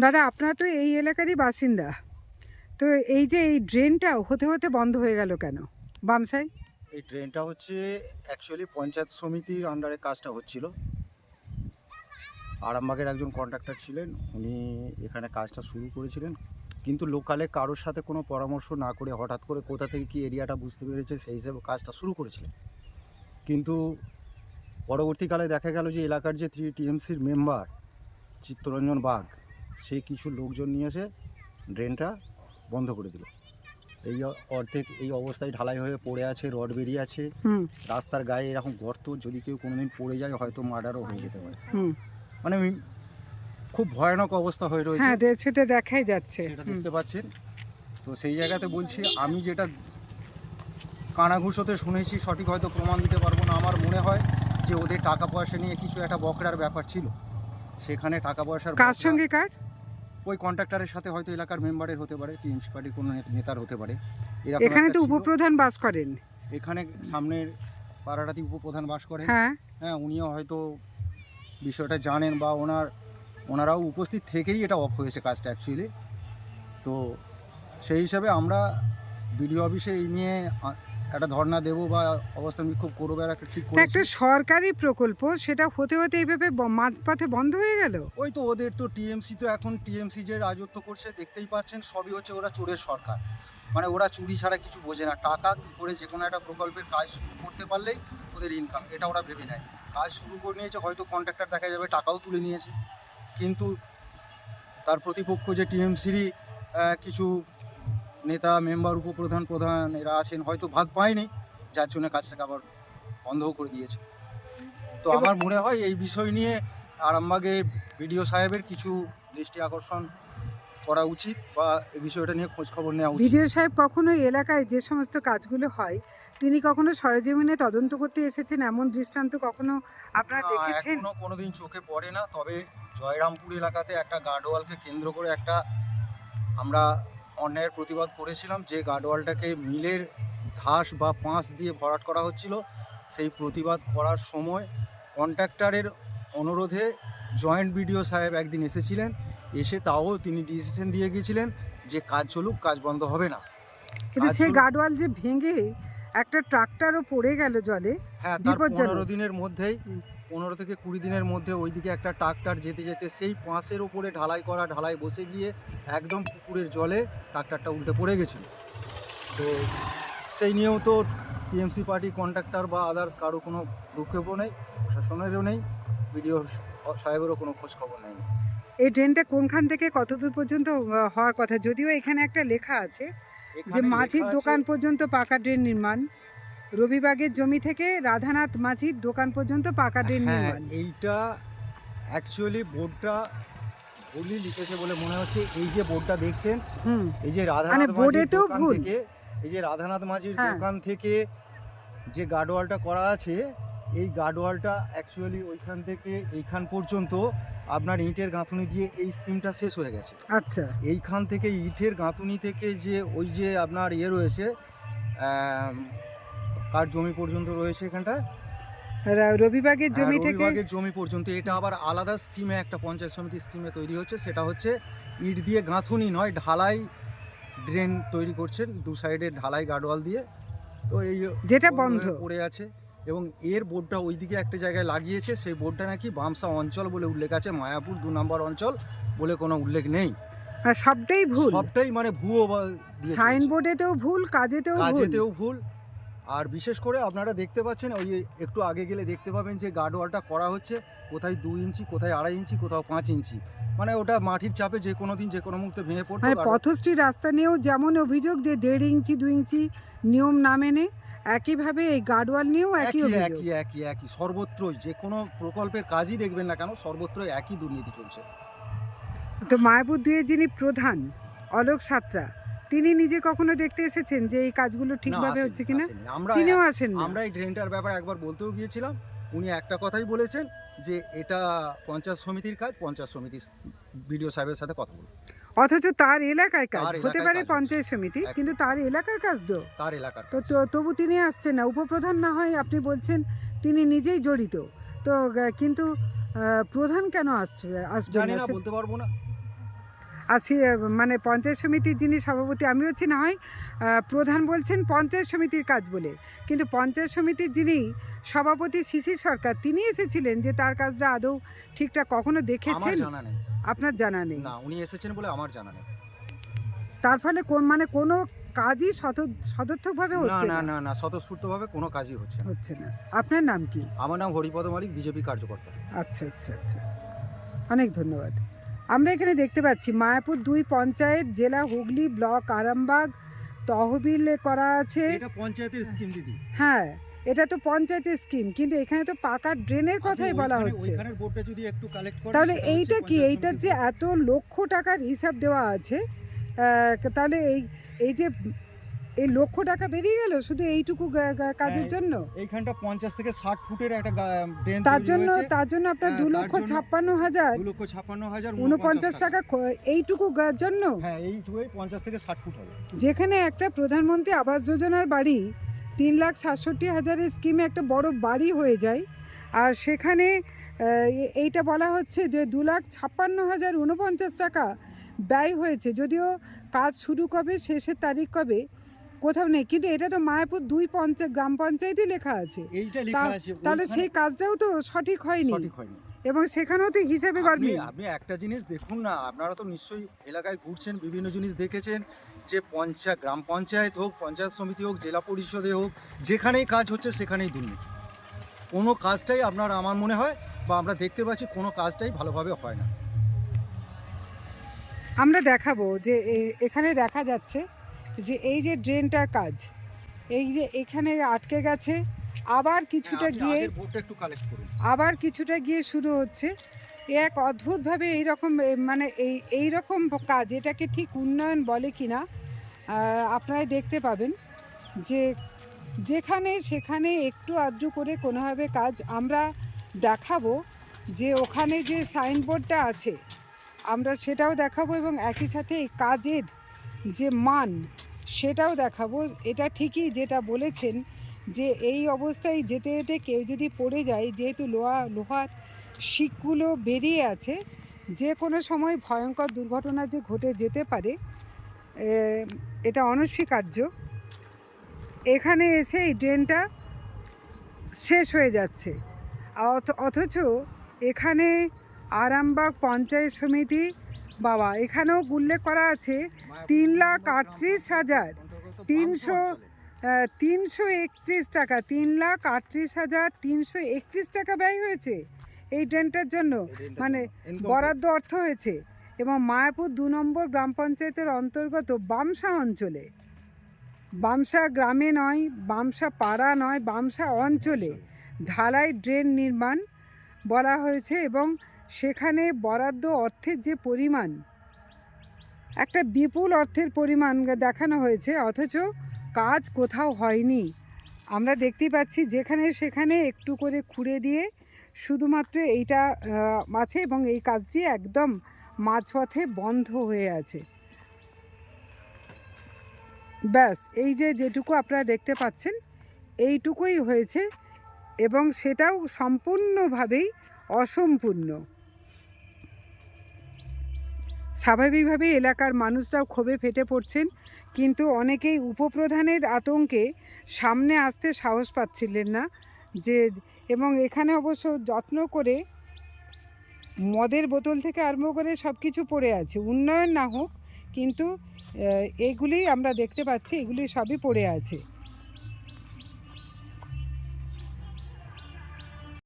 দাদা, আপনারা তো এই এলাকারই বাসিন্দা। তো এই যে এই ড্রেনটা হতে হতে বন্ধ হয়ে গেল কেন? বামসাই? এই ট্রেনটা হচ্ছে অ্যাকচুয়ালি পঞ্চায়েত সমিতির আন্ডারে কাজটা হচ্ছিল। আরামবাগের একজন কন্ট্রাক্টর ছিলেন, উনি এখানে কাজটা শুরু করেছিলেন। কিন্তু লোকালে কারোর সাথে কোনো পরামর্শ না করে হঠাৎ করে কোথা থেকে কি এরিয়াটা বুঝতে পেরেছে, সেই হিসেবে কাজটা শুরু করেছিলেন। কিন্তু পরবর্তীকালে দেখা গেল যে এলাকার যে থ্রি টিএমসির মেম্বার চিত্তরঞ্জন বাগ সে কিছু লোকজন নিয়ে এসে ড্রেনটা বন্ধ করে দিল। এই অর্ধেক এই অবস্থায় ঢালাই হয়ে পড়ে আছে রড বেরিয়ে আছে। রাস্তার গায়ে এরকম গর্ত যদি কেউ কোনোদিন পড়ে যায় হয়তো মার্ডারও হয়ে যেতে পারে। মানে খুব ভয়ানক অবস্থা হয়ে রয়েছে। হ্যাঁ তো দেখাই যাচ্ছে। সেটা। দেখতে পাচ্ছেন। তো সেই জায়গাতে বলছি আমি যেটা কানাঘুষোতে শুনেছি সঠিক হয়তো প্রমাণ দিতে পারব না। আমার মনে হয় যে ওদের টাকা পয়সা নিয়ে কিছু একটা বকরার ব্যাপার ছিল। সেখানে টাকা পয়সার কার সঙ্গে কার? ওই কন্ট্রাক্টরের সাথে হয়তো এলাকার মেম্বারের হতে পারে টিএমসি পার্টির কোনো নেতার হতে পারে। এরকম এখানে একটা তো ছিল। উপপ্রধান বাস করেন। এখানে সামনের পাড়াটাতে উপপ্রধান বাস করেন। হ্যাঁ। হ্যাঁ উনিও হয়তো বিষয়টা জানেন বা ওনার ওনারাও উপস্থিত থেকেই এটা অফ হয়েছে কাজটা অ্যাকচুয়ালি তো সেই হিসাবে আমরা বিডিও অফিসে এই নিয়ে আ- একটা ধর্ণা দেবো বা অবস্থান বিক্ষোভ করব একটা ঠিক একটা সরকারি প্রকল্প সেটা হতে হতে এইভাবে মাঝপথে বন্ধ হয়ে গেল? ওই তো ওদের তো টিএমসি তো এখন টিএমসি যে রাজত্ব করছে দেখতেই পাচ্ছেন সবই হচ্ছে ওরা চোরের সরকার। মানে ওরা চুরি ছাড়া কিছু বোঝে না। টাকা কী করে যে কোনো একটা প্রকল্পের কাজ শুরু করতে পারলেই ওদের ইনকাম এটা ওরা ভেবে নেয়। কাজ শুরু করে নিয়েছে হয়তো কন্ট্রাক্টর দেখা যাবে টাকাও তুলে নিয়েছে। কিন্তু তার প্রতিপক্ষ যে টিএমসিরই কিছু নেতা মেম্বার উপপ্রধান প্রধান এরা আছেন হয়তো ভাগ পায়নি যার জন্য কাজটাকে আবার বন্ধও করে দিয়েছে। তো আমার মনে হয় এই বিষয় নিয়ে আরামবাগে বিডিও সাহেবের কিছু দৃষ্টি আকর্ষণ করা উচিত বা এই বিষয়টা নিয়ে খোঁজ খবর নেওয়া উচিত। বিডিও সাহেব কখনো এলাকায় যে সমস্ত কাজগুলো হয় তিনি কখনো সরেজমিনে তদন্ত করতে এসেছেন এমন দৃষ্টান্ত কখনো আপনারা দেখেছেন? এখনও কোনোদিন চোখে পড়ে না তবে জয়রামপুর এলাকাতে একটা গার্ডওয়ালকে কেন্দ্র করে একটা আমরা অন্যায়ের প্রতিবাদ করেছিলাম যে গার্ডওয়ালটাকে মিলের ঘাস বা পাঁশ দিয়ে ভরাট করা হচ্ছিল সেই প্রতিবাদ করার সময় কন্ট্রাক্টরের অনুরোধে জয়েন্ট বিডিও সাহেব একদিন এসেছিলেন এসে তাও তিনি ডিসিশন দিয়ে গিয়েছিলেন যে কাজ চলুক কাজ বন্ধ হবে না কিন্তু সেই গার্ডওয়াল যে ভেঙে একটা ট্রাক্টরও পড়ে গেল জলে হ্যাঁ তার। পনেরো দিনের মধ্যেই। পনেরো থেকে কুড়ি দিনের মধ্যে ওইদিকে একটা ট্রাক্টর যেতে যেতে সেই পাঁশের ওপরে ঢালাই করা ঢালাই বসে গিয়ে একদম পুকুরের জলে ট্রাক্টরটা উল্টে পড়ে গেছিল। তো সেই নিয়েও তো টিএমসি পার্টি কন্ট্রাক্টর বা আদার্স কারও কোনো ভ্রুক্ষেপও নেই প্রশাসনেরও নেই বিডিও সাহেবেরও কোনো খোঁজ খবর নেই। এই ট্রেনটা কোনখান থেকে কতদূর পর্যন্ত হওয়ার কথা যদিও এখানে একটা লেখা আছে যে মাঝির দোকান পর্যন্ত পাকা ড্রেন নির্মাণ। রবিবাগের জমি থেকে রাধানাথ মাঝির দোকান পর্যন্ত পাকা ড্রেন হ্যাঁ নির্মাণ। এইটা অ্যাকচুয়ালি বোর্ডটা ভুলই লিখেছে বলে মনে হচ্ছে। এই যে বোর্ডটা দেখছেন হুম। এই যে রাধানাথ মানে বোর্ডেতেও দোকান ভুল। থেকে এই যে রাধানাথ মাঝির হ্যাঁ। দোকান থেকে যে গার্ডওয়ালটা করা আছে এই গার্ডওয়ালটা অ্যাকচুয়ালি ওইখান থেকে এইখান পর্যন্ত আপনার ইটের গাঁথুনি দিয়ে এই স্কিমটা শেষ হয়ে গেছে। আচ্ছা। এইখান থেকে ইটের গাঁথুনি থেকে যে ওই যে আপনার ইয়ে রয়েছে আম, কার জমি পর্যন্ত রয়েছে এখানটা রবিবাগের হ্যাঁ, জমি থেকে রবিবাগের জমি পর্যন্ত। এটা আবার আলাদা স্কিমে একটা পঞ্চায়েত সমিতি স্কিমে তৈরি হচ্ছে। সেটা হচ্ছে ইট দিয়ে গাঁথুনি নয় ঢালাই ড্রেন তৈরি করছেন। দু সাইডে ঢালাই গার্ডওয়াল দিয়ে। তো এই যেটা বন্ধ। পড়ে আছে। এবং এর বোর্ডটা ওইদিকে একটা জায়গায় লাগিয়েছে। সেই বোর্ডটা নাকি বামসা অঞ্চল বলে উল্লেখ আছে। মায়াপুর দু নম্বর অঞ্চল বলে কোনো উল্লেখ নেই। সবটাই ভুল। সবটাই মানে ভুয়ো সাইনবোর্ডেতেও ভুল কাজেতেও ভুল। কাজেতেও ভুল। আর বিশেষ করে আপনারা দেখতে পাচ্ছেন ওই একটু আগে গেলে দেখতে পাবেন যে গার্ডওয়ালটা করা হচ্ছে কোথায় দুই ইঞ্চি কোথায় আড়াই ইঞ্চি কোথাও পাঁচ ইঞ্চি। মানে ওটা মাটির চাপে যে কোনো দিন যে কোনো মুহূর্তে ভেঙে পড়তো মানে পথশ্রী রাস্তা নিয়েও যেমন অভিযোগ যে দেড় ইঞ্চি দুই ইঞ্চি নিয়ম না মেনে একইভাবে এই গার্ডওয়াল নিয়েও একই একই একই একই সর্বত্রই যে কোনো প্রকল্পের কাজই দেখবেন না কেন সর্বত্রই একই দুর্নীতি চলছে। তো মায়াপুর যিনি প্রধান অলোক সাতরা তিনি নিজে কখনো দেখতে এসেছেন যে এই কাজগুলো ঠিকভাবে হচ্ছে কিনা? আমরা তিনিও আসেন আমরা এই ড্রেনটার ব্যাপারে একবার বলতেও গিয়েছিলাম। উনি একটা কথাই বলেছেন যে এটা পঞ্চায়েত সমিতির কাজ পঞ্চায়েত সমিতির বিডিও সাহেবের সাথে কথা বলুন। অথচ তার এলাকায় কাজ। হতে পারে পঞ্চায়েত সমিতি কিন্তু তার এলাকার কাজ তো। তার এলাকার তো তবু তিনি আসছেন না। উপপ্রধান না হয় আপনি বলছেন তিনি নিজেই জড়িত। তো কিন্তু প্রধান কেন আসবে আসবেন না? না বলতে পারব না। আহ, মানে পঞ্চায়েত সমিতির যিনি সভাপতি আমি হচ্ছি না হয় প্রধান বলছেন পঞ্চায়েত সমিতির কাজ বলে। কিন্তু পঞ্চায়েত সমিতির যিনি সভাপতি শিশির সরকার তিনি এসেছিলেন যে তার কাজটা আদৌ ঠিকঠাক কখনো দেখেছেন? আপনার জানা নেই? না উনি এসেছেন বলে আমার জানা নেই। তার ফলে কোন মানে কোনো কাজই সদর্থকভাবে হচ্ছে না না? না না স্বতঃস্ফূর্তভাবে কোনো কাজই হচ্ছে না। হচ্ছে না। আপনার নাম কি? আমার নাম হরিপদ মালিক বিজেপি কার্যকর্তা। আচ্ছা আচ্ছা আচ্ছা। অনেক ধন্যবাদ। আমরা এখানে দেখতে পাচ্ছি মায়াপুর দুই পঞ্চায়েত জেলা হুগলি ব্লক আরামবাগ তহবিল করা আছে। এটা পঞ্চায়েতের স্কিম দিদি। হ্যাঁ এটা তো পঞ্চায়েতের স্কিম কিন্তু এখানে তো পাকা ড্রেনের কথাই বলা হচ্ছে। তাহলে এইটা কি? এইটার যে এত লক্ষ টাকার হিসাব দেওয়া আছে তাহলে এই এই যে এই লক্ষ টাকা বেরিয়ে গেল শুধু এইটুকু কাজের হ্যাঁ, জন্য? এইখানটা পঞ্চাশ থেকে ষাট ফুটের একটা তার জন্য তার জন্য আপনার হ্যাঁ, দু লক্ষ ছাপ্পান্ন হাজার। দু লক্ষ ছাপ্পান্ন হাজার উনপঞ্চাশ টাকা। এইটুকু জন্য? হ্যাঁ এইটুকুই পঞ্চাশ থেকে ষাট ফুট হবে। যেখানে একটা প্রধানমন্ত্রী আবাস যোজনার বাড়ি তিন লাখ সাতষট্টি হাজারের স্কিমে একটা বড় বাড়ি হয়ে যায়। আর সেখানে এইটা বলা হচ্ছে যে দু লাখ ছাপ্পান্ন হাজার উনপঞ্চাশ টাকা ব্যয় হয়েছে। যদিও কাজ শুরু কবে শেষের তারিখ কবে কোথাও নেই। কিন্তু এটা তো মায়াপুর দুই পঞ্চায়েত গ্রাম পঞ্চায়েতই লেখা আছে। এইটা লেখা তা- আছে। তাহলে সেই কাজটাও তো সঠিক হয়নি। সঠিক হয়নি। এবং সেখানেও তো হিসেবে আপনি গড়বি আপনি একটা জিনিস দেখুন না আপনারা তো নিশ্চয়ই এলাকায় ঘুরছেন বিভিন্ন জিনিস দেখেছেন যে পঞ্চায়েত গ্রাম পঞ্চায়েত হোক পঞ্চায়েত সমিতি হোক জেলা পরিষদে হোক যেখানেই কাজ হচ্ছে সেখানেই দুর্নীতি। কোনো কাজটাই আপনার আমার মনে হয় বা আমরা দেখতে পাচ্ছি কোনো কাজটাই ভালোভাবে হয় না। আমরা দেখাবো যে এ- এখানে দেখা যাচ্ছে যে এই যে ড্রেনটার কাজ এই যে এখানে আটকে গেছে আবার কিছুটা গিয়ে আবার কিছুটা গিয়ে শুরু হচ্ছে। এ এক অদ্ভুতভাবে এইরকম মানে এই এইরকম কাজ এটাকে ঠিক উন্নয়ন বলে কি না আপনারা দেখতে পাবেন যে যেখানে সেখানে একটু আধটু করে কোনোভাবে কাজ আমরা দেখাবো যে ওখানে যে সাইনবোর্ডটা আছে আমরা সেটাও দেখাবো এবং একই সাথে এই কাজের যে মান, সেটাও দেখাবো। এটা ঠিকই যেটা বলেছেন যে এই অবস্থায় যেতে যেতে কেউ যদি পড়ে যায়, যেহেতু লোহা, লোহার শিকগুলো বেরিয়ে আছে, যে কোনো সময় ভয়ঙ্কর দুর্ঘটনা যে ঘটে যেতে পারে এটা অনস্বীকার্য। এখানে এসে এই ড্রেনটা শেষ হয়ে যাচ্ছে। অথচ এখানে আরামবাগ পঞ্চায়েত সমিতি বাবা এখানেও উল্লেখ করা আছে তিন লাখ আটত্রিশ হাজার তিনশো তিনশো একত্রিশ টাকা তিন লাখ আটত্রিশ হাজার তিনশো একত্রিশ টাকা ব্যয় হয়েছে এই ড্রেনটার জন্য। মানে বরাদ্দ অর্থ হয়েছে। এবং মায়াপুর দু নম্বর গ্রাম পঞ্চায়েতের অন্তর্গত বামসা অঞ্চলে। বামসা গ্রামে নয় বামসা পাড়া নয় বামসা অঞ্চলে ঢালাই ড্রেন নির্মাণ বলা হয়েছে এবং সেখানে বরাদ্দ অর্থের যে পরিমাণ, একটা বিপুল অর্থের পরিমাণ দেখানো হয়েছে, অথচ কাজ কোথাও হয়নি। আমরা দেখতে পাচ্ছি যেখানে সেখানে একটু করে খুঁড়ে দিয়ে শুধুমাত্র এইটা আছে এবং এই কাজটি একদম মাঝপথে বন্ধ হয়ে আছে। ব্যাস, এই যে যেটুকু আপনারা দেখতে পাচ্ছেন, এইটুকুই হয়েছে এবং সেটাও সম্পূর্ণভাবেই অসম্পূর্ণ। স্বাভাবিকভাবেই এলাকার মানুষরাও ক্ষোভে ফেটে পড়ছেন, কিন্তু অনেকেই উপপ্রধানের আতঙ্কে সামনে আসতে সাহস পাচ্ছিলেন না যে, এবং এখানে অবশ্য যত্ন করে মদের বোতল থেকে আরম্ভ করে সব কিছু পড়ে আছে। উন্নয়ন না হোক, কিন্তু এগুলি আমরা দেখতে পাচ্ছি, এগুলি সবই পড়ে আছে।